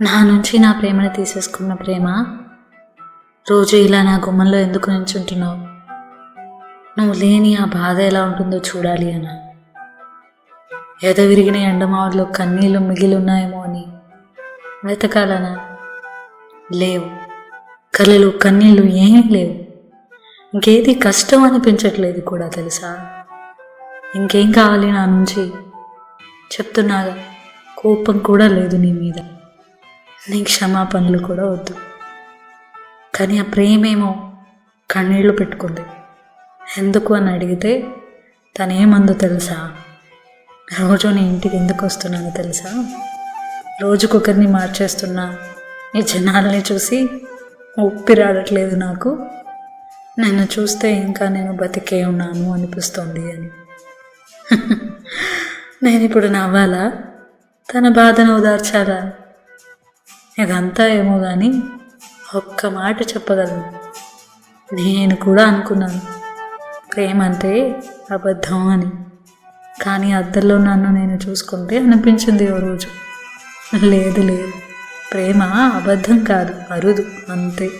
నా నుంచి నా ప్రేమను తీసేసుకున్న ప్రేమ రోజు ఇలా నా గుమ్మంలో ఎందుకు నించుంటున్నావు నువ్వు లేని ఆ బాధ ఎలా ఉంటుందో చూడాలి అన్న ఎద విరిగిన ఎండమావుల్లో కన్నీళ్ళు మిగిలి ఉన్నాయేమో అని. వెతకాలనా? లేవు. కళలు కన్నీళ్ళు ఏమీ లేవు. ఇంకేది కష్టం అనిపించట్లేదు కూడా తెలుసా? ఇంకేం కావాలి నా నుంచి? చెప్తున్నాగా. కోపం కూడా లేదు నీ మీద. నీ క్షమాపణలు కూడా వద్దు. కానీ ఆ ప్రేమేమో కన్నీళ్ళు పెట్టుకుంది. ఎందుకు అని అడిగితే తనేమందో తెలుసా? రోజు నీ ఇంటికి ఎందుకు వస్తున్నానో తెలుసా? రోజుకొకరిని మార్చేస్తున్నా ఈ జనాల్ని చూసి ఊపిరాడట్లేదు నాకు. నన్ను చూస్తే ఇంకా నేను బతికే ఉన్నాను అనిపిస్తోంది అని. నేను ఇప్పుడు నవ్వాలా? తన బాధను ఓదార్చాలా? ఇదంతా ఏమో కానీ ఒక్క మాట చెప్పగలను. నేను కూడా అనుకున్నాను. ప్రేమ అంటే అబద్ధం అని. కానీ అద్దల్లో నన్ను నేను చూసుకుంటే అనిపించింది ఓ రోజు. లేదు లేదు. ప్రేమ అబద్ధం కాదు అరుదు. అంతే.